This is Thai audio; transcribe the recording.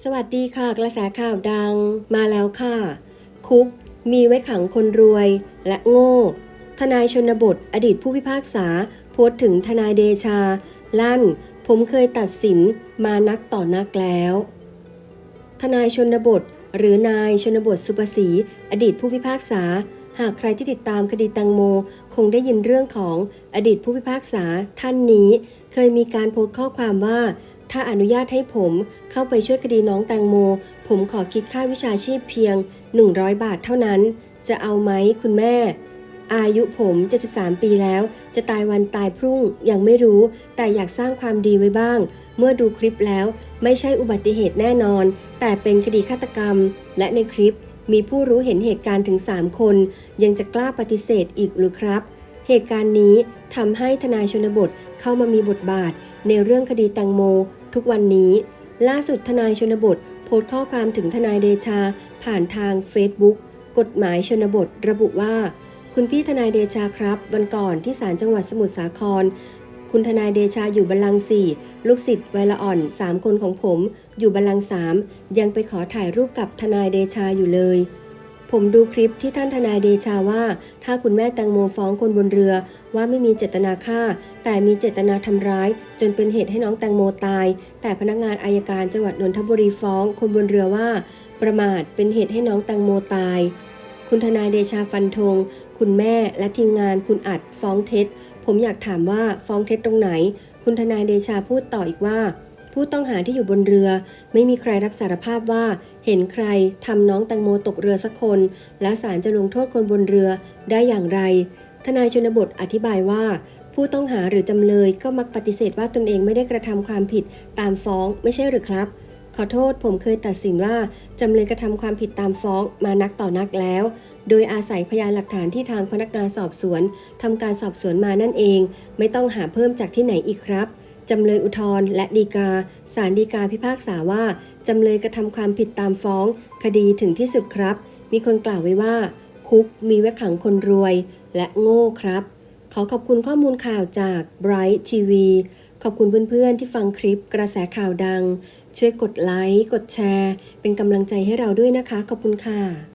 สวัสดีค่ะ กระแสข่าวดังมาแล้วค่ะ คุกมีไว้ขังคนรวยและโง่ ทนายชนบท อดีตผู้พิพากษา โพสต์ถึงทนายเดชา ลั่น ผมเคยตัดสินมานักต่อนักแล้ว ทนายชนบท หรือนายชนบทสุประศรีอดีตผู้พิพากษา หากใครที่ติดตามคดีตังโม คงได้ยินเรื่องของอดีตผู้พิพากษาท่านนี้ เคยมีการโพสต์ข้อความว่า ถ้าอนุญาตให้ผมเข้าไปช่วยคดีน้องแตงโม ผมขอคิดค่าวิชาชีพเพียง 100 บาทเท่านั้น จะเอาไหมคุณแม่ อายุผม 73 ปีแล้ว จะตายวันตายพรุ่งยังไม่รู้ แต่อยากสร้างความดีไว้บ้าง เมื่อดูคลิปแล้วไม่ใช่อุบัติเหตุแน่นอน แต่เป็นคดีฆาตกรรม และในคลิปมีผู้รู้เห็นเหตุการณ์ถึง 3 คน ยังจะกล้าปฏิเสธอีกหรือครับ เหตุการณ์นี้ทำให้ทนายชนบทเข้ามามีบทบาท ในเรื่องคดีแตงโม ทุกวันนี้ ล่าสุดทนายชนบท โพสต์ข้อความถึงทนายเดชา ผ่านทาง Facebook กฎหมายชนบท ระบุว่า คุณพี่ทนายเดชาครับ วันก่อนที่ศาลจังหวัดสมุทรสาคร คุณทนายเดชาอยู่บัลลังก์สี่ลูกศิษย์วัยละอ่อน 3 คนของผม อยู่บัลลังก์สามยังไปขอถ่ายรูปกับทนายเดชาอยู่เลย ผมดูคลิปที่ท่านทนายเดชาว่า ถ้าคุณแม่แตงโมฟ้องคนบนเรือว่าไม่มีเจตนาฆ่า แต่มีเจตนาทำร้าย จนเป็นเหตุให้น้องแตงโมตาย แต่พนักงานอายการจังหวัดนนทบุรีฟ้อง คนบนเรือว่า ประมาทเป็นเหตุให้น้องแตงโมตาย คุณทนายเดชาฟันธงคุณแม่และทีมงานคุณอัดฟ้องเท็จ ผมอยากถามว่าฟ้องเท็จตรงไหน คุณทนายเดชาพูดต่ออีกว่า ผู้ต้องหาที่อยู่บนเรือ ไม่มีใครรับสารภาพว่าเห็นใครทำน้องแตงโมตกเรือสักคน แล้วศาลจะลงโทษคนบนเรือได้อย่างไร ทนายชนบทอธิบายว่า ผู้ต้องหาหรือจำเลยก็มักปฏิเสธว่าตนเองไม่ได้กระทำความผิดตามฟ้องไม่ใช่หรือครับ ขอโทษผมเคยตัดสินว่าจำเลยกระทำความผิดตามฟ้องมานักต่อนักแล้ว โดยอาศัยพยานหลักฐานที่ทางพนักงานสอบสวนทำการสอบสวนมานั่นเอง ไม่ต้องหาเพิ่มจากที่ไหนอีกครับ จำเลยอุทธรณ์และฎีกาศาลฎีกาพิพากษาว่า จำเลยกระทำความผิดตามฟ้อง คดีถึงที่สุดครับ มีคนกล่าวไว้ว่า คุกมีไว้ขังคนรวย และโง่ครับ ขอขอบคุณข้อมูลข่าวจาก Bright TV ขอบคุณเพื่อนๆที่ฟังคลิปกระแสข่าวดัง ช่วยกดไลค์ กดแชร์ เป็นกำลังใจให้เราด้วยนะคะ ขอบคุณค่ะ